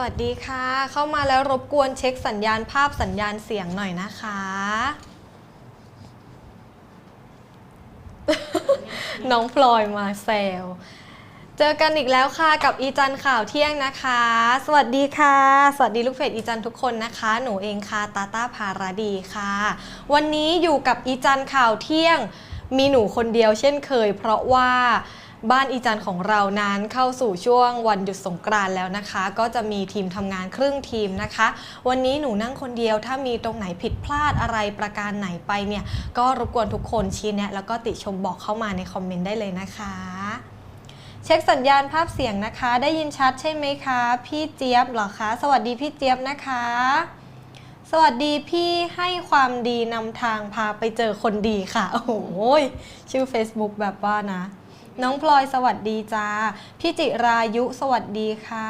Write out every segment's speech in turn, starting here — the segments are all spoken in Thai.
สวัสดีค่ะ เข้ามาแล้วรบกวนเช็คสัญญาณภาพสัญญาณเสียงหน่อยนะคะ น้องพลอยมาแซวเจอกันอีกแล้วค่ะกับอีจันข่าวเที่ยงนะคะ สวัสดีค่ะ สวัสดีลูกเพจอีจันทุกคนนะคะ หนูเองค่ะตาตาภารดีค่ะ วันนี้อยู่กับอีจันข่าวเที่ยง มีหนูคนเดียวเช่นเคย เพราะว่า บ้านอีจันของเรานั้นเข้าสู่ช่วงวันหยุดสงกรานต์แล้วนะคะ ก็จะมีทีมทำงานครึ่งทีมนะคะ วันนี้หนูนั่งคนเดียวถ้ามีตรงไหนผิดพลาดอะไรประการไหนไปเนี่ย ก็รบกวนทุกคนชี้แนะ แล้วก็ติชมบอกเข้ามาในคอมเมนต์ได้เลยนะคะเช็คสัญญาณภาพเสียงนะคะ ได้ยินชัดใช่ไหมคะ พี่เจี๊ยบเหรอคะ สวัสดีพี่เจี๊ยบนะคะ สวัสดีพี่ให้ความดีนำทางพาไปเจอคนดีค่ะ โอ้โหชื่อ Facebook แบบว่านะ น้องพลอยสวัสดีจ้าพี่จิรายุสวัสดีค่ะ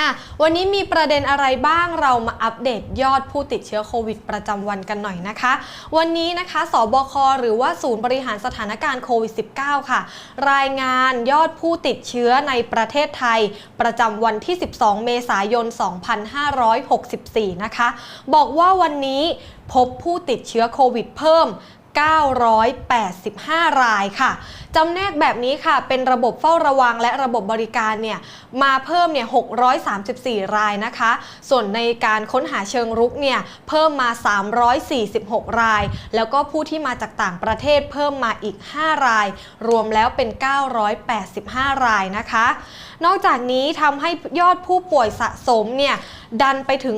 อะวันนี้มีประเด็นอะไรบ้างเรามาอัปเดตยอดผู้ติดเชื้อโควิด ประจำวันกันหน่อยนะคะ วันนี้นะคะสบคหรือว่าศูนย์บริหารสถานการณ์โควิด -19 ค่ะ รายงานยอดผู้ติดเชื้อในประเทศไทย ประจำวันที่ 12 เมษายน 2564 นะคะ บอกว่าวันนี้พบผู้ติดเชื้อโควิดเพิ่ม 985 รายค่ะจำแนกแบบนี้ค่ะ เป็นระบบเฝ้าระวังและระบบบริการเนี่ยมาเพิ่มเนี่ย 634 รายนะคะ ส่วนในการค้นหาเชิงรุกเนี่ยเพิ่มมา 346 ราย แล้วก็ผู้ที่มาจากต่างประเทศเพิ่มมาอีก 5 ราย รวมแล้วเป็น 985 รายนะคะ นอกจากนี้ทำให้ยอดผู้ป่วยสะสมเนี่ยดันไปถึง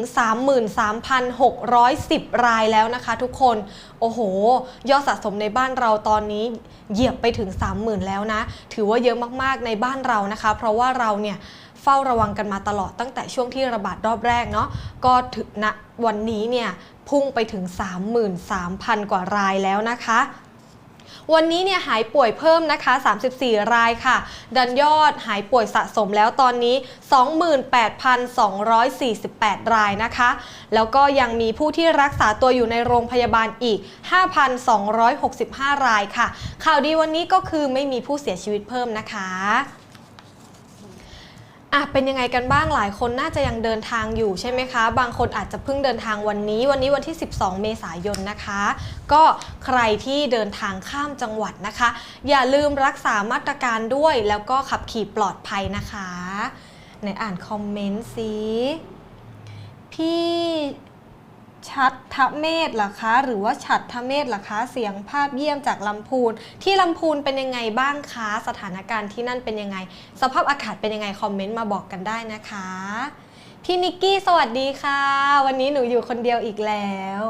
33,610 รายแล้วนะคะทุกคน โอ้โห ยอดสะสมในบ้านเราตอนนี้เหยียบไปถึง 30,000 แล้วนะ ถือว่าเยอะมากๆในบ้านเรานะคะ เพราะว่าเราเนี่ยเฝ้าระวังกันมาตลอดตั้งแต่ช่วงที่ระบาดรอบแรกเนาะก็ถึงณวันนี้เนี่ยพุ่งไปถึง 33,000 กว่ารายแล้วนะคะ วันนี้เนี่ยหายป่วยเพิ่มนะคะ 34 รายค่ะ ดันยอดหายป่วยสะสมแล้วตอนนี้ 28,248 รายนะคะ แล้วก็ยังมีผู้ที่รักษาตัวอยู่ในโรงพยาบาลอีก 5,265 รายค่ะ ข่าวดีวันนี้ก็คือไม่มีผู้เสียชีวิตเพิ่มนะคะ อะเป็นยังไงกันบ้างหลายคนน่าจะยังเดินทางอยู่ใช่ไหมคะ บางคนอาจจะเพิ่งเดินทางวันนี้ วันนี้วันที่ 12 เมษายนนะคะ ก็ใครที่เดินทางข้ามจังหวัดนะคะ อย่าลืมรักษามาตรการด้วย แล้วก็ขับขี่ปลอดภัยนะคะไหนอ่านคอมเมนต์สิพี่ ชัดทะเมศเหรอคะ หรือว่าฉัดทะเมศเหรอคะ เสียงภาพเยี่ยมจากลำพูน ที่ลำพูนเป็นยังไงบ้างคะ สถานการณ์ที่นั่นเป็นยังไง สภาพอากาศเป็นยังไง คอมเมนต์มาบอกกันได้นะคะ พี่นิกกี้สวัสดีค่ะ วันนี้หนูอยู่คนเดียวอีกแล้ว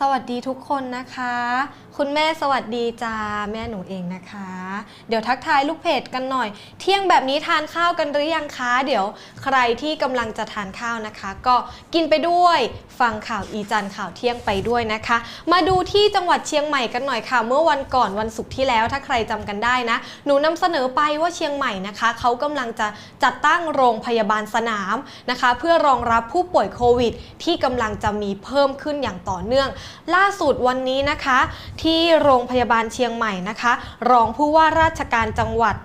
สวัสดีทุกคนนะคะ คุณแม่สวัสดีจ้าแม่หนูเองนะคะ เดี๋ยวทักทายลูกเพจกันหน่อย เที่ยงแบบนี้ทานข้าวกันหรือยังคะ เดี๋ยวใครที่กำลังจะทานข้าวนะคะ ก็กินไปด้วยฟังข่าวอีจันข่าวเที่ยงไปด้วยนะคะ มาดูที่จังหวัดเชียงใหม่กันหน่อยค่ะ เมื่อวันก่อนวันศุกร์ที่แล้วถ้าใครจำกันได้นะ หนูนำเสนอไปว่าเชียงใหม่นะคะเขากำลังจะจัดตั้งโรงพยาบาลสนามนะคะ เพื่อรองรับผู้ป่วยโควิด ที่กำลังจะมีเพิ่มขึ้นอย่างต่อเนื่อง ล่าสุดวันนี้นะคะที่ที่โรงพยาบาลเชียงใหม่นะคะ รองผู้ว่าราชการจังหวัด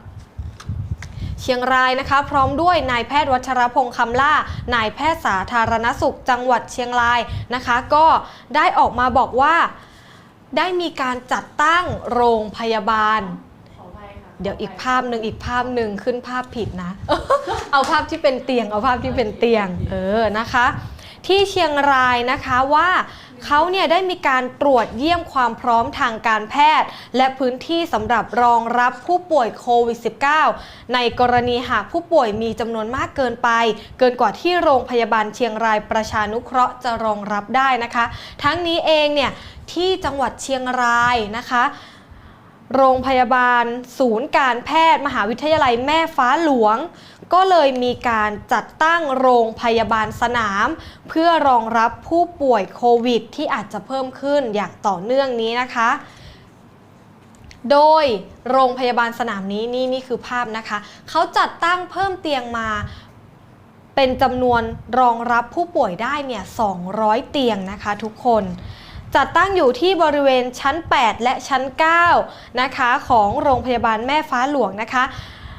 เชียงรายนะคะ พร้อมด้วยนายแพทย์วัชรพงษ์คำล่านายแพทย์สาธารณสุขจังหวัดเชียงรายนะคะ ก็ได้ออกมาบอกว่าได้มีการจัดตั้งโรงพยาบาล เดี๋ยวอีกภาพหนึ่งอีกภาพหนึ่งขึ้นภาพผิดนะ เอาภาพที่เป็นเตียง เอาภาพที่เป็นเตียง เออนะคะ ที่เชียงรายนะคะว่า เขาเนี่ยได้มีการตรวจเยี่ยมความพร้อมทางการแพทย์ และพื้นที่สำหรับรองรับผู้ป่วยโควิด -19 ในกรณีหากผู้ป่วยมีจำนวนมากเกินไป เกินกว่าที่โรงพยาบาลเชียงรายประชานุเคราะห์จะรองรับได้นะคะ ทั้งนี้เองเนี่ยที่จังหวัดเชียงรายนะคะ โรงพยาบาล ศูนย์การแพทย์ มหาวิทยาลัยแม่ฟ้าหลวง ก็เลยมีการจัดตั้งโรงพยาบาลสนาม เพื่อรองรับผู้ป่วยโควิด ที่อาจจะเพิ่มขึ้นอย่างต่อเนื่องนี้นะคะ โดยโรงพยาบาลสนามนี้นี่นี่คือภาพนะคะ เขาจัดตั้งเพิ่มเตียงมาเป็นจำนวนรองรับผู้ป่วยได้เนี่ย 200 เตียงนะคะทุกคน จัดตั้งอยู่ที่บริเวณชั้น 8 และชั้น 9 นะคะ ของโรงพยาบาลแม่ฟ้าหลวงนะคะ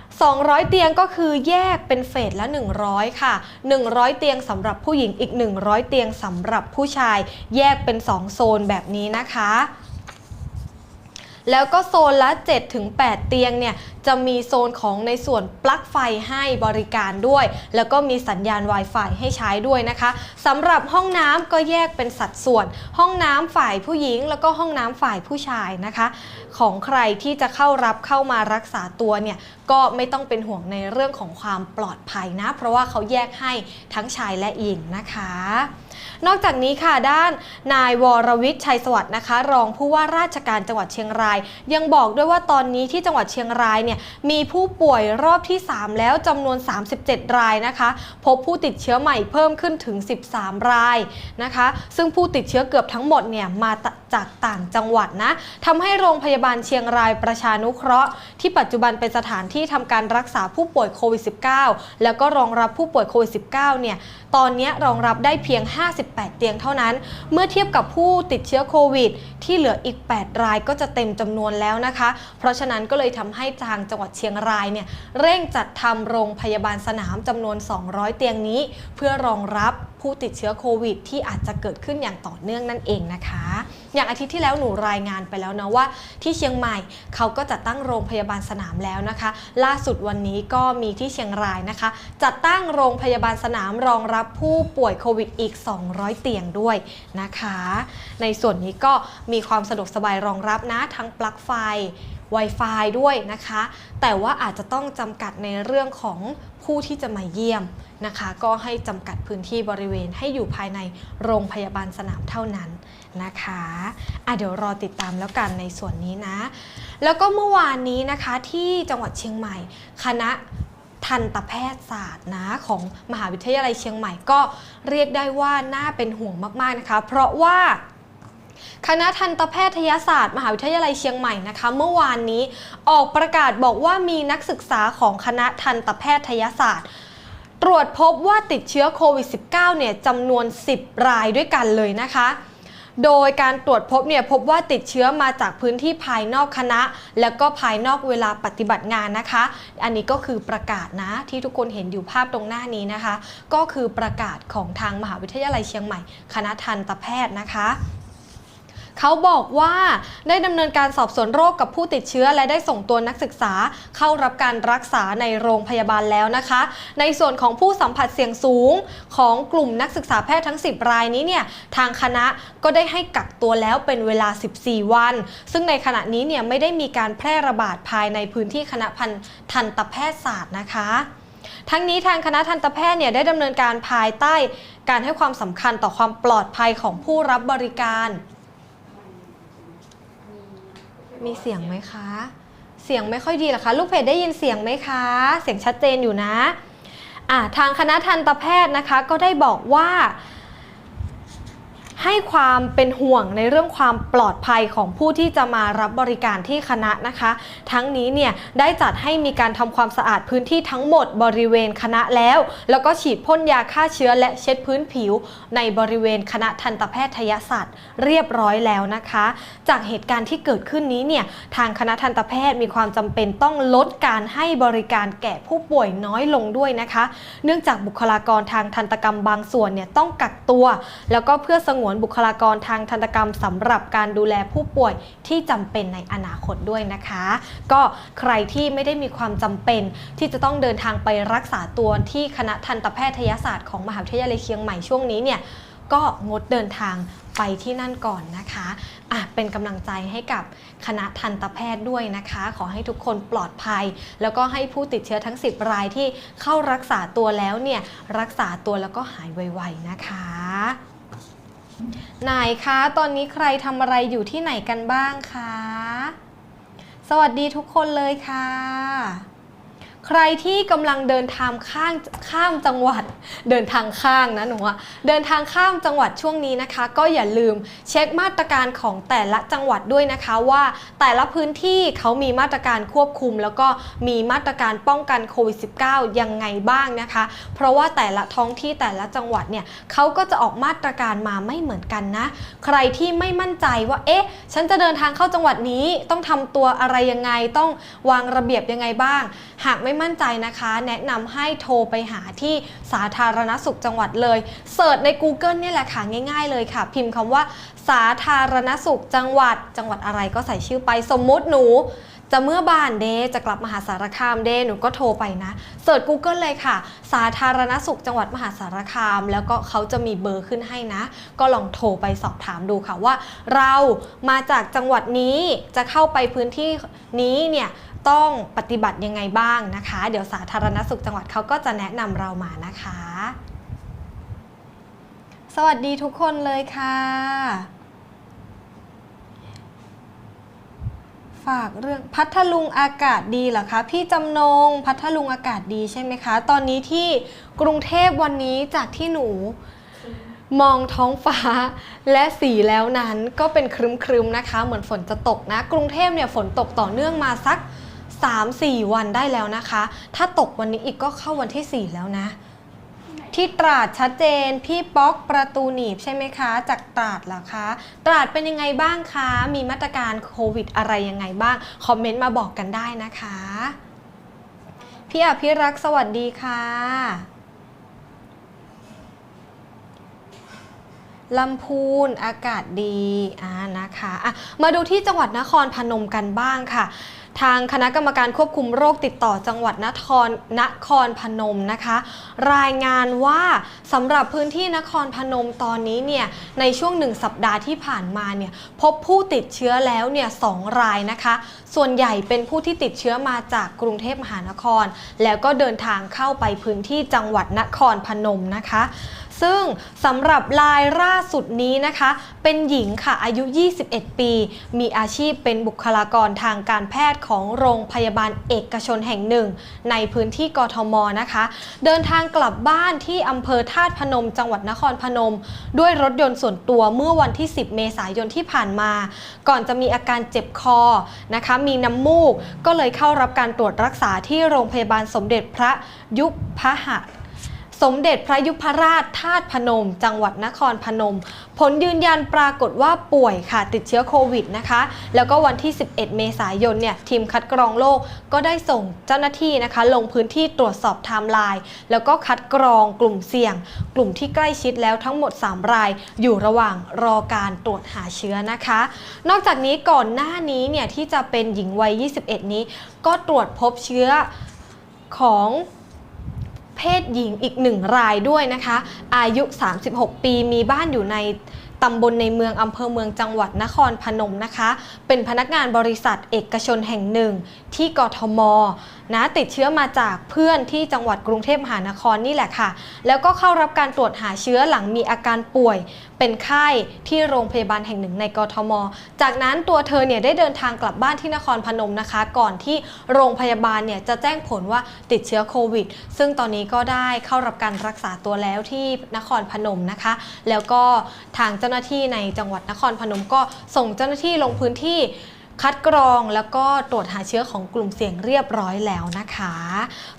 200 เตียงก็คือแยกเป็นเฟสละ 100 ค่ะ 100 เตียงสำหรับผู้หญิงอีก 100 เตียงสำหรับผู้ชาย แยกเป็น 2 โซนแบบนี้นะคะ แล้วก็โซนละ 7-8 เตียงเนี่ยจะมีโซนของในส่วนปลั๊กไฟให้บริการด้วย แล้วก็มีสัญญาณ Wi-Fi ให้ใช้ด้วยนะคะสำหรับห้องน้ำก็แยกเป็นสัดส่วน ห้องน้ำฝ่ายผู้หญิง แล้วก็ห้องน้ำฝ่ายผู้ชายนะคะ ของใครที่จะเข้ารับเข้ามารักษาตัวเนี่ยก็ไม่ต้องเป็นห่วงในเรื่องของความปลอดภัยนะ เพราะว่าเขาแยกให้ทั้งชายและหญิงนะคะ นอกจากนี้ค่ะด้านนายวรวิทย์ชัยสวัสดิ์นะคะ รองผู้ว่าราชการจังหวัดเชียงราย ยังบอกด้วยว่าตอนนี้ที่จังหวัดเชียงรายเนี่ยมีผู้ป่วยรอบที่ 3 แล้วจำนวน 37 รายนะคะ พบผู้ติดเชื้อใหม่เพิ่มขึ้นถึง 13 รายนะคะ ซึ่งผู้ติดเชื้อเกือบทั้งหมดเนี่ยมาจากต่างจังหวัดนะทำให้โรงพยาบาลเชียงรายประชานุเคราะห์ ที่ปัจจุบันเป็นสถานที่ทำการรักษาผู้ป่วยโควิด -19 แล้วก็รองรับผู้ป่วยโควิด -19 เนี่ยตอนนี้รองรับได้เพียง58 เตียงเท่านั้น เมื่อเทียบกับผู้ติดเชื้อโควิด ที่เหลืออีก 8 รายก็จะเต็มจำนวนแล้วนะคะ เพราะฉะนั้นก็เลยทำให้ทางจังหวัดเชียงรายเนี่ยเร่งจัดทำโรงพยาบาลสนามจำนวน 200 เตียงนี้ เพื่อรองรับ ผู้ติดเชื้อโควิด ที่อาจจะเกิดขึ้นอย่างต่อเนื่องนั่นเองนะคะ อย่างอาทิตย์ที่แล้วหนูรายงานไปแล้วนะว่า ที่เชียงใหม่เขาก็จัดตั้งโรงพยาบาลสนามแล้วนะคะ ล่าสุดวันนี้ก็มีที่เชียงรายนะคะ จัดตั้งโรงพยาบาลสนามรองรับผู้ป่วยโควิดอีก 200 เตียงด้วยนะคะ ในส่วนนี้ก็มีความสะดวกสบายรองรับนะทั้งปลั๊กไฟ Wi-Fi ด้วยนะคะ แต่ว่าอาจจะต้องจำกัดในเรื่องของผู้ที่จะมาเยี่ยมนะคะ ก็ให้จำกัดพื้นที่บริเวณให้อยู่ภายในโรงพยาบาลสนามเท่านั้นนะคะอะเดี๋ยวรอติดตามแล้วกันในส่วนนี้นะ แล้วก็เมื่อวานนี้นะคะที่จังหวัดเชียงใหม่ คณะทันตแพทยศาสตร์นะของมหาวิทยาลัยเชียงใหม่ก็เรียกได้ว่าน่าเป็นห่วงมากๆนะคะ เพราะว่า คณะทันตแพทยศาสตร์มหาวิทยาลัยเชียงใหม่นะคะ เมื่อวานนี้ออกประกาศบอกว่ามีนักศึกษาของคณะทันตแพทยศาสตร์ตรวจพบว่าติดเชื้อโควิด -19 เนี่ยจำนวน 10 รายด้วยกันเลยนะคะ โดยการตรวจพบเนี่ยพบว่าติดเชื้อมาจากพื้นที่ภายนอกคณะ แล้วก็ภายนอกเวลาปฏิบัติงานนะคะ อันนี้ก็คือประกาศนะที่ทุกคนเห็นอยู่ภาพตรงหน้านี้นะคะ ก็คือประกาศของทางมหาวิทยาลัยเชียงใหม่ คณะทันตแพทย์นะคะ เขาบอกว่าได้ดำเนินการสอบสวนโรคกับผู้ติดเชื้อ และได้ส่งตัวนักศึกษาเข้ารับการรักษาในโรงพยาบาลแล้วนะคะ ในส่วนของผู้สัมผัสเสี่ยงสูงของกลุ่มนักศึกษาแพทย์ทั้ง 10 รายนี้เนี่ยทางคณะก็ได้ให้กักตัวแล้วเป็นเวลา 14 วัน ซึ่งในขณะนี้เนี่ยไม่ได้มีการแพร่ระบาดภายในพื้นที่คณะพันทันตแพทยศาสตร์นะคะทั้งนี้ทางคณะทันตแพทย์เนี่ยได้ดำเนินการภายใต้ การให้ความสำคัญต่อความปลอดภัยของผู้รับบริการ มีเสียงไหมคะ เสียงไม่ค่อยดีหรอคะ ลูกเพจได้ยินเสียงไหมคะ เสียงชัดเจนอยู่นะะทางคณะทันตแพทย์นะคะ ก็ได้บอกว่า ให้ความเป็นห่วงในเรื่องความปลอดภัยของผู้ที่จะมารับบริการที่คณะนะคะ ทั้งนี้เนี่ยได้จัดให้มีการทำความสะอาดพื้นที่ทั้งหมดบริเวณคณะแล้ว แล้วก็ฉีดพ่นยาฆ่าเชื้อและเช็ดพื้นผิว ในบริเวณคณะทันตแพทยศาสตร์ เรียบร้อยแล้วนะคะ จากเหตุการณ์ที่เกิดขึ้นนี้เนี่ยทางคณะทันตแพทย์มีความจำเป็นต้องลดการให้บริการแก่ผู้ป่วยน้อยลงด้วยนะคะ เนื่องจากบุคลากรทางทันตกรรมบางส่วนเนี่ยต้องกักตัว แล้วก็เพื่อสงวนบุคลากรทางทันตกรรมสำหรับการดูแลผู้ป่วยที่จำเป็นในอนาคตด้วยนะคะ ก็ใครที่ไม่ได้มีความจำเป็นที่จะต้องเดินทางไปรักษาตัวที่คณะทันตแพทยศาสตร์ของมหาวิทยาลัยเชียงใหม่ช่วงนี้เนี่ยก็งดเดินทางไปที่นั่นก่อนนะคะอะเป็นกำลังใจให้กับคณะทันตแพทย์ด้วยนะคะ ขอให้ทุกคนปลอดภัย แล้วก็ให้ผู้ติดเชื้อทั้ง 10 รายที่เข้ารักษาตัวแล้วเนี่ยรักษาตัวแล้วก็หายไวๆนะคะ ไหนคะ ตอนนี้ใครทำอะไรอยู่ที่ไหนกันบ้างคะ สวัสดีทุกคนเลยค่ะ รที่กำลังเดินทางข้างข้ามจังหวัด เดินทางข้างนะหนูอะเดินทางข้ามจังหวัดช่วงนี้นะคะ ก็อย่าลืมเช็คมาตรการของแต่ละจังหวัดด้วยนะคะว่าแต่ละพื้นที่เขามีมาตรการควบคุม แล้วก็มีมาตรการป้องกันโควิด -19 ยังไงบ้างนะคะ เพราะว่าแต่ละท้องที่แต่ละจังหวัดเนี่ยเขาก็จะออกมาตรการมาไม่เหมือนกันนะ ใครที่ไม่มั่นใจว่าเอ๊ะ ฉันจะเดินทางเข้าจังหวัดนี้ต้องทำตัวอะไรยังไงต้องวางระเบียบยังไงบ้าง หากไม่มั่นใจนะคะ แนะนำให้โทรไปหาที่สาธารณสุขจังหวัดเลยเสิร์ชใน Google เนี่ยแหละค่ะง่าย ๆ เลยค่ะ พิมพ์คำว่า สาธารณสุขจังหวัด จังหวัดอะไรก็ใส่ชื่อไปสมมุติหนูจะเมื่อบ้านเดจะกลับมหาสารคามเดหนูก็โทรไปนะเสิร์ช Google เลยค่ะ สาธารณสุขจังหวัดมหาสารคาม แล้วก็เขาจะมีเบอร์ขึ้นให้นะ ก็ลองโทรไปสอบถามดูค่ะว่า เรามาจากจังหวัดนี้จะเข้าไปพื้นที่นี้เนี่ย ต้องปฏิบัติยังไงบ้างนะคะ เดี๋ยวสาธารณสุขจังหวัดเขาก็จะแนะนำเรามานะคะ สวัสดีทุกคนเลยค่ะ ฝากเรื่องพัทลุงอากาศดีเหรอคะ พี่จำนงพัทลุงอากาศดีใช่ไหมคะ ตอนนี้ที่กรุงเทพวันนี้จากที่หนูมองท้องฟ้าและสีแล้วนั้นก็เป็นครึมๆนะคะ เหมือนฝนจะตกนะ กรุงเทพเนี่ยฝนตกต่อเนื่องมาสัก 3-4 วันได้แล้วนะคะ ถ้าตกวันนี้อีกก็เข้าวันที่ 4 แล้วนะ ที่ตราดชัดเจนพี่ป๊อกประตูหนีบใช่ไหมคะ จากตราดเหรอคะ ตราดเป็นยังไงบ้างคะ มีมาตรการโควิดอะไรยังไงบ้าง คอมเมนต์มาบอกกันได้นะคะ พี่อภิรักษ์สวัสดีค่ะลำพูนอากาศดีอ่านะคะอะมาดูที่จังหวัดนครพนมกันบ้างค่ะ ทางคณะกรรมการควบคุมโรคติดต่อจังหวัดนครนครพนมนะคะ รายงานว่าสำหรับพื้นที่นครพนมตอนนี้เนี่ยในช่วงหนึ่งสัปดาห์ที่ผ่านมาเนี่ยพบผู้ติดเชื้อแล้วเนี่ยสองรายนะคะ ส่วนใหญ่เป็นผู้ที่ติดเชื้อมาจากกรุงเทพมหานคร แล้วก็เดินทางเข้าไปพื้นที่จังหวัดนครพนมนะคะ ซึ่งสำหรับรายล่าสุดนี้นะคะ เป็นหญิงค่ะอายุ 21 ปี มีอาชีพเป็นบุคลากรทางการแพทย์ของโรงพยาบาลเอกชนแห่งหนึ่ง ในพื้นที่กทมนะคะ เดินทางกลับบ้านที่อำเภอธาตุพนม จังหวัดนครพนม ด้วยรถยนต์ส่วนตัวเมื่อวันที่ 10 เมษายนที่ผ่านมา ก่อนจะมีอาการเจ็บคอนะคะ มีน้ำมูกก็เลยเข้ารับการตรวจรักษาที่โรงพยาบาลสมเด็จพระยุพหะ สมเด็จพระยุพราชธาตุพนม จังหวัดนครพนม ผลยืนยันปรากฏว่าป่วยค่ะติดเชื้อโควิดนะคะ แล้วก็วันที่ 11 เมษายนเนี่ยทีมคัดกรองโรคก็ได้ส่งเจ้าหน้าที่นะคะ ลงพื้นที่ตรวจสอบไทม์ไลน์แล้วก็คัดกรองกลุ่มเสี่ยง กลุ่มที่ใกล้ชิดแล้วทั้งหมด 3 ราย อยู่ระหว่างรอการตรวจหาเชื้อนะคะ นอกจากนี้ก่อนหน้านี้เนี่ยที่จะเป็นหญิงวัย 21 นี้ ก็ตรวจพบเชื้อของ เพศหญิงอีกหนึ่งรายด้วยนะคะ อายุ 36 ปีมีบ้านอยู่ใน ตำบลในเมืองอำเภอเมืองจังหวัดนครพนมนะคะ เป็นพนักงานบริษัทเอกชนแห่งหนึ่ง ที่กทมนะติดเชื้อมาจากเพื่อนที่จังหวัดกรุงเทพมหานครนี่แหละค่ะ แล้วก็เข้ารับการตรวจหาเชื้อหลังมีอาการป่วย เป็นไข้ที่โรงพยาบาลแห่งหนึ่งในกทม จากนั้นตัวเธอเนี่ยได้เดินทางกลับบ้านที่นครพนมนะคะ ก่อนที่โรงพยาบาลเนี่ยจะแจ้งผลว่าติดเชื้อโควิด ซึ่งตอนนี้ก็ได้เข้ารับการรักษาตัวแล้วที่นครพนมนะคะ แล้วก็ทางเจ้าหน้าที่ในจังหวัดนครพนมก็ส่งเจ้าหน้าที่ลงพื้นที่คัดกรองแล้วก็ตรวจหาเชื้อของกลุ่มเสี่ยงเรียบร้อยแล้วนะคะ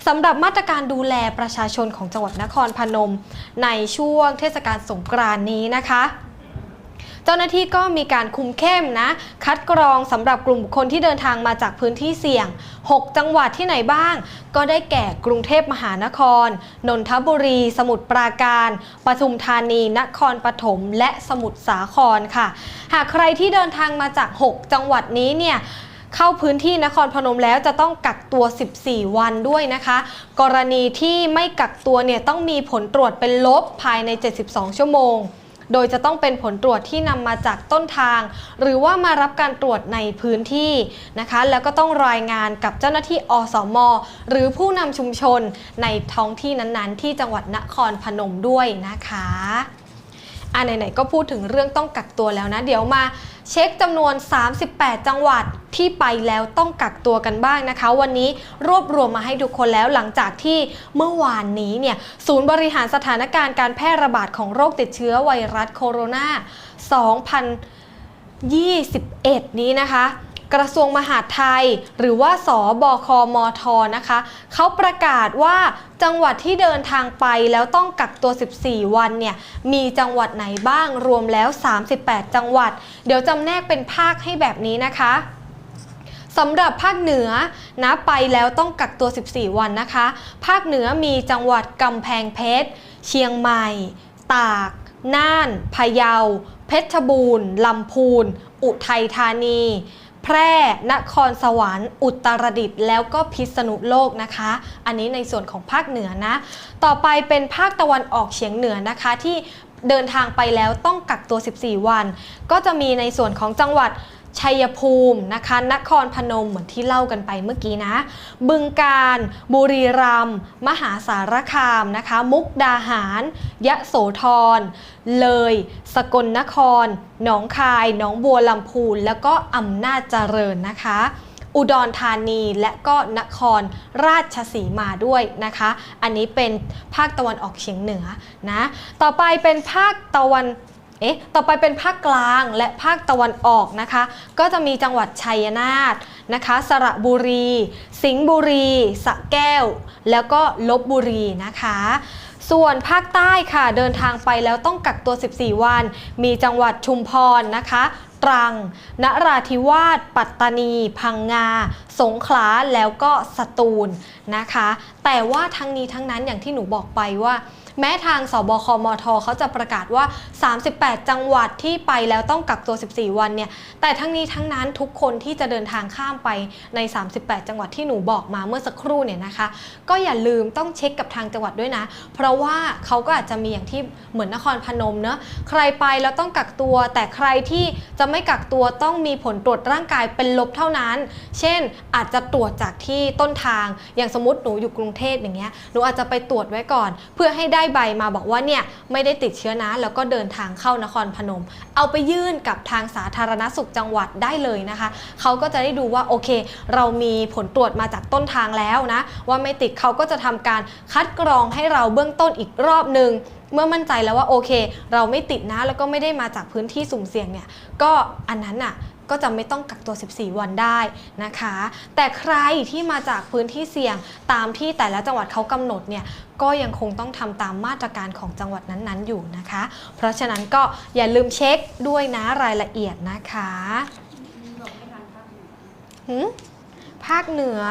สำหรับมาตรการดูแลประชาชนของจังหวัดนครพนม ในช่วงเทศกาลสงกรานนี้นะคะ เจ้าหน้าที่ก็มีการคุมเข้มนะ คัดกรองสำหรับกลุ่มบุคคลที่เดินทางมาจากพื้นที่เสี่ยง 6 จังหวัดที่ไหนบ้าง ก็ได้แก่กรุงเทพมหานคร นนทบุรี สมุทรปราการปทุมธานี นครปฐม และสมุทรสาครค่ะ หากใครที่เดินทางมาจาก 6 จังหวัดนี้เนี่ยเข้าพื้นที่นครพนมแล้วจะต้องกักตัว 14 วันด้วยนะคะ กรณีที่ไม่กักตัวเนี่ยต้องมีผลตรวจเป็นลบภายใน 72 ชั่วโมง โดยจะต้องเป็นผลตรวจที่นำมาจากต้นทาง หรือว่ามารับการตรวจในพื้นที่นะคะ แล้วก็ต้องรายงานกับเจ้าหน้าที่อสม หรือผู้นำชุมชนในท้องที่นั้นๆ ที่จังหวัดนครพนมด้วยนะคะ อะไหนๆก็พูดถึงเรื่องต้องกักตัวแล้วนะ เดี๋ยวมาเช็คจำนวน 38 จังหวัดที่ไปแล้วต้องกักตัวกันบ้างนะคะ วันนี้รวบรวมมาให้ทุกคนแล้วหลังจากที่เมื่อวานนี้เนี่ยศูนย์บริหารสถานการณ์การแพร่ระบาดของโรคติดเชื้อไวรัสโคโรนา2021 นี้นะคะ กระทรวงมหาดไทย หรือว่าสบคมทนะคะเขาประกาศว่าจังหวัดที่เดินทางไปแล้วต้องกักตัว 14 วันเนี่ยมีจังหวัดไหนบ้างรวมแล้ว 38 จังหวัด เดี๋ยวจำแนกเป็นภาคให้แบบนี้นะคะสำหรับภาคเหนือนะไปแล้วต้องกักตัว 14 วันนะคะ ภาคเหนือมีจังหวัดกำแพงเพชร เชียงใหม่ ตาก น่าน พะเยา เพชรบูรณ์ ลำพูน อุทัยธานี แพร่นครสวรรค์ อุตรดิตถ์แล้วก็พิษณุโลกนะคะ อันนี้ในส่วนของภาคเหนือนะ ต่อไปเป็นภาคตะวันออกเฉียงเหนือนะคะที่เดินทางไปแล้วต้องกักตัว 14 วัน ก็จะมีในส่วนของจังหวัด ชัยภูมินะคะนครพนมเหมือนที่เล่ากันไปเมื่อกี้นะ บึงการ บุรีรัมย์มหาสารคามนะคะ มุกดาหาร ยะโสธร เลย สกลนคร หนองคาย หนองบัวลำพูน แล้วก็อำนาจเจริญนะคะอุดรธานีและก็นครราชสีมาด้วยนะคะ อันนี้เป็นภาคตะวันออกเฉียงเหนือนะ ต่อไปเป็นภาคตะวัน เอ๊ะ ต่อไปเป็นภาคกลางและภาคตะวันออกนะคะ ก็จะมีจังหวัดชัยนาทนะคะ สระบุรี สิงห์บุรีสระแก้ว แล้วก็ลบบุรีนะคะ ส่วนภาคใต้ค่ะเดินทางไปแล้วต้องกักตัว 14 วัน มีจังหวัดชุมพรนะคะ ตรัง นราธิวาส ปัตตานี พังงา สงขลา แล้วก็สตูลนะคะ แต่ว่าทั้งนี้ทั้งนั้นอย่างที่หนูบอกไปว่า แม้ทางสบคมทเขาจะประกาศว่า 38 จังหวัดที่ไปแล้วต้องกักตัว 14 วันเนี่ยแต่ทั้งนี้ทั้งนั้นทุกคนที่จะเดินทางข้ามไปใน 38 จังหวัดที่หนูบอกมาเมื่อสักครู่เนี่ยนะคะ ก็อย่าลืมต้องเช็คกับทางจังหวัดด้วยนะ เพราะว่าเขาก็อาจจะมีอย่างที่เหมือนนครพนมเนอะใครไปแล้วต้องกักตัว แต่ใครที่จะไม่กักตัวต้องมีผลตรวจร่างกายเป็นลบเท่านั้น เช่น อาจจะตรวจจากที่ต้นทาง อย่างสมมติหนูอยู่กรุงเทพอย่างเงี้ยหนูอาจจะไปตรวจไว้ก่อน เพื่อให้ได้ใบมาบอกว่าเนี่ยไม่ได้ติดเชื้อนะ แล้วก็เดินทางเข้านครพนม เอาไปยื่นกับทางสาธารณสุขจังหวัดได้เลยนะคะเขาก็จะได้ดูว่าโอเค เรามีผลตรวจมาจากต้นทางแล้วนะ ว่าไม่ติดเขาก็จะทำการคัดกรองให้เราเบื้องต้นอีกรอบหนึ่งเมื่อมั่นใจแล้วว่าโอเค เราไม่ติดนะแล้วก็ไม่ได้มาจากพื้นที่สุ่มเสี่ยงเนี่ยก็อันนั้นน่ะ ก็จะไม่ต้องกักตัว 14 วันได้นะคะ แต่ใครที่มาจากพื้นที่เสี่ยงตามที่แต่ละจังหวัดเขากำหนดเนี่ยก็ยังคงต้องทำตามมาตรการของจังหวัดนั้นๆอยู่นะคะ เพราะฉะนั้นก็อย่าลืมเช็คด้วยนะรายละเอียดนะคะหืมภาคเหนือ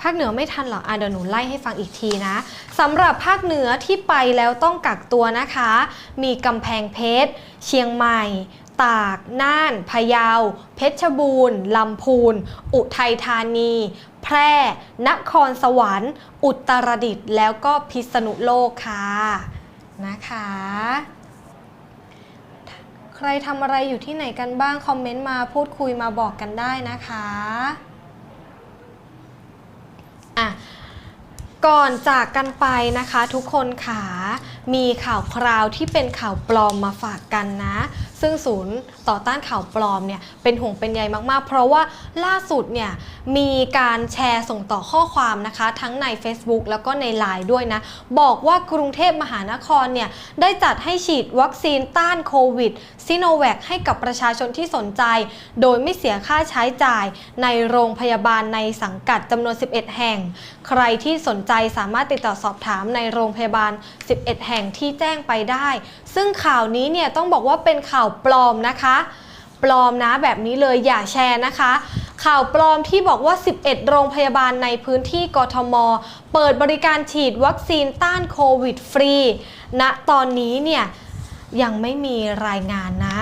ภาคเหนือไม่ทันเหรออะเดี๋ยวหนูไล่ให้ฟังอีกทีนะสำหรับภาคเหนือที่ไปแล้วต้องกักตัวนะคะ มีกำแพงเพชร เชียงใหม่ ตาก น่าน พะเยา เพชรบูรณ์ ลำพูน อุทัยธานี แพร่ นครสวรรค์ อุตรดิตถ์ แล้วก็พิษณุโลกค่ะ นะคะ ใครทำอะไรอยู่ที่ไหนกันบ้าง คอมเมนต์มาพูดคุยมาบอกกันได้นะคะ อะ ก่อนจากกันไปนะคะทุกคนค่ะ มีข่าวคราวที่เป็นข่าวปลอมมาฝากกันนะ ซึ่งศูนย์ต่อต้านข่าวปลอมเนี่ยเป็นห่วงเป็นใยมากๆ เพราะว่าล่าสุดเนี่ยมีการแชร์ส่งต่อข้อความนะคะ ทั้งใน Facebook แล้วก็ใน Line ด้วยนะ บอกว่ากรุงเทพมหานครเนี่ยได้จัดให้ฉีดวัคซีนต้านโควิดซิโนแวคให้กับประชาชนที่สนใจ โดยไม่เสียค่าใช้จ่ายในโรงพยาบาลในสังกัดจำนวน 11 แห่ง ใครที่สนใจสามารถติดต่อสอบถามในโรงพยาบาล 11 แห่งที่แจ้งไปได้ ซึ่งข่าวนี้เนี่ยต้องบอกว่าเป็นข่าวปลอมนะคะ ปลอมนะแบบนี้เลยอย่าแชร์นะคะ ข่าวปลอมที่บอกว่า 11 โรงพยาบาลในพื้นที่กทม เปิดบริการฉีดวัคซีนต้านโควิดฟรีณตอนนี้เนี่ยยังไม่มีรายงานนะ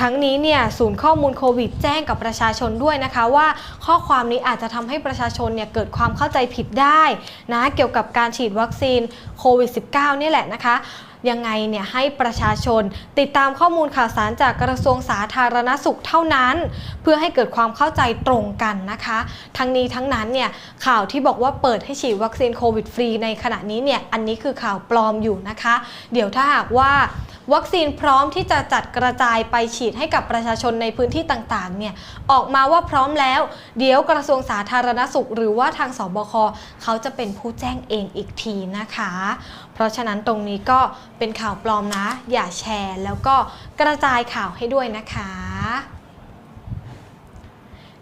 ทั้งนี้เนี่ยศูนย์ข้อมูลโควิดแจ้งกับประชาชนด้วยนะคะว่าข้อความนี้อาจจะทำให้ประชาชนเนี่ยเกิดความเข้าใจผิดได้นะเกี่ยวกับการฉีดวัคซีนโควิด -19 นี่แหละนะคะยังไงเนี่ยให้ประชาชนติดตามข้อมูลข่าวสารจากกระทรวงสาธารณสุขเท่านั้น เพื่อให้เกิดความเข้าใจตรงกันนะคะ ทั้งนี้ทั้งนั้นเนี่ยข่าวที่บอกว่าเปิดให้ฉีดวัคซีนโควิดฟรีในขณะนี้เนี่ยอันนี้คือข่าวปลอมอยู่นะคะ เดี๋ยวถ้าหากว่า วัคซีนพร้อมที่จะจัดกระจายไปฉีดให้กับประชาชนในพื้นที่ต่างๆเนี่ยออกมาว่าพร้อมแล้ว เดี๋ยวกระทรวงสาธารณสุข หรือว่าทางสบคเขาจะเป็นผู้แจ้งเองอีกทีนะคะ เพราะฉะนั้นตรงนี้ก็เป็นข่าวปลอมนะ อย่าแชร์ แล้วก็กระจายข่าวให้ด้วยนะคะ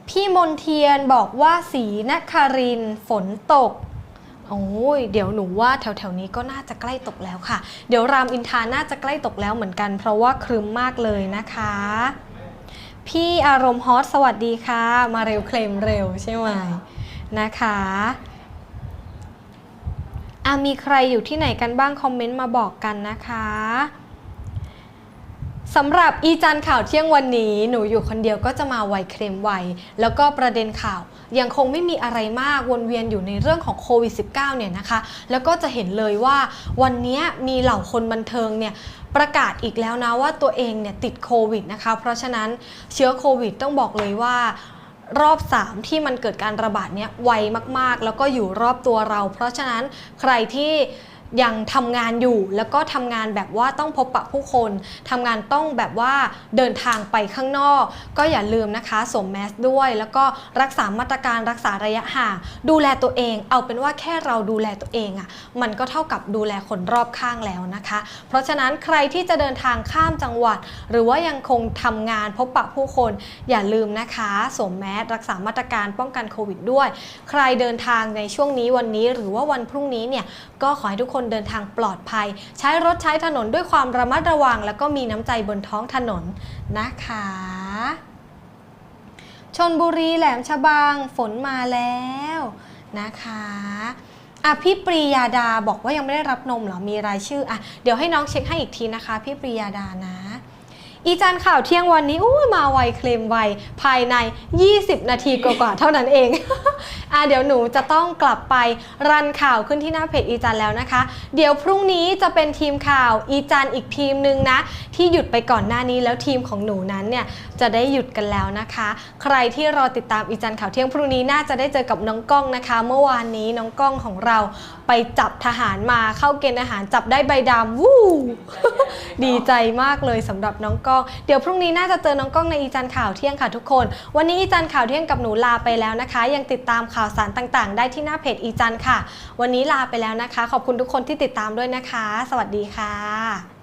พี่มนเทียนบอกว่าสีนครินฝนตก โอ้ยเดี๋ยวหนูว่าแถวๆนี้ก็น่าจะใกล้ตกแล้วค่ะ เดี๋ยวรามอินทาน่าจะใกล้ตกแล้วเหมือนกัน เพราะว่าครึ้มมากเลยนะคะ พี่อารมณ์ฮอตสวัสดีค่ะ มาเร็วเคลมเร็วใช่ไหมนะคะอะมีใครอยู่ที่ไหนกันบ้างคอมเมนต์มาบอกกันนะคะสำหรับอีจันข่าวเที่ยงวันนี้ หนูอยู่คนเดียวก็จะมาไวเคลมไวแล้วก็ประเด็นข่าว ยังคงไม่มีอะไรมากวนเวียนอยู่ในเรื่องของโควิด -19 เนี่ยนะคะ แล้วก็จะเห็นเลยว่าวันนี้มีเหล่าคนบันเทิงเนี่ยประกาศอีกแล้วนะว่าตัวเองเนี่ยติดโควิดนะคะ เพราะฉะนั้นเชื้อโควิดต้องบอกเลยว่ารอบ 3 ที่มันเกิดการระบาดเนี่ยไวมากๆ แล้วก็อยู่รอบตัวเรา เพราะฉะนั้นใครที่ ยังทำงานอยู่ แล้วก็ทำงานแบบว่าต้องพบปะผู้คนทำงานต้องแบบว่าเดินทางไปข้างนอก ก็อย่าลืมนะคะสวมแมสด้วย แล้วก็รักษามาตรการรักษาระยะห่างดูแลตัวเอง เอาเป็นว่าแค่เราดูแลตัวเองอะ่ะมันก็เท่ากับดูแลคนรอบข้างแล้วนะคะ เพราะฉะนั้นใครที่จะเดินทางข้ามจังหวัด หรือว่ายังคงทำงานพบปะผู้คน อย่าลืมนะคะสวมแมสรักษามาตรการป้องกันโควิดด้วย ใครเดินทางในช่วงนี้วันนี้หรือว่าวันพรุ่งนี้เนี่ยก็ขอให้ทุกคนเดินทางปลอดภัย ใช้รถใช้ถนนด้วยความระมัดระวัง แล้วก็มีน้ำใจบนท้องถนนนะคะชนบุรีแหลมฉบังฝนมาแล้วนะคะอะพี่ปรียาดาบอกว่ายังไม่ได้รับนมเหรอมีรายชื่ออะเดี๋ยวให้น้องเช็คให้อีกทีนะคะ พี่ปรียาดานะ อีจันข่าวเที่ยงวันนี้อู้มาไวเคลมไวภายใน 20 นาทีกว่าๆเท่านั้นเอง อะเดี๋ยวหนูจะต้องกลับไปรันข่าวขึ้นที่หน้าเพจอีจันแล้วนะคะ เดี๋ยวพรุ่งนี้จะเป็นทีมข่าวอีจันอีกทีมหนึ่งนะ ที่หยุดไปก่อนหน้านี้แล้วทีมของหนูนั้นเนี่ยจะได้หยุดกันแล้วนะคะ ใครที่รอติดตามอีจันข่าวเที่ยงพรุ่งนี้น่าจะได้เจอกับน้องก้องนะคะ เมื่อวานนี้น้องก้องของเราไปจับทหารมาเข้าเกณฑ์อาหารจับได้ใบดำวู้ดีใจมากเลยสำหรับน้องก้องเดี๋ยวพรุ่งนี้น่าจะเจอน้องก้องในอีจันข่าวเที่ยงค่ะทุกคน วันนี้อีจันข่าวเที่ยงกับหนูลาไปแล้วนะคะ ยังติดตามข่าวสารต่างๆ ได้ที่หน้าเพจอีจันค่ะ วันนี้ลาไปแล้วนะคะ ขอบคุณทุกคนที่ติดตามด้วยนะคะ สวัสดีค่ะ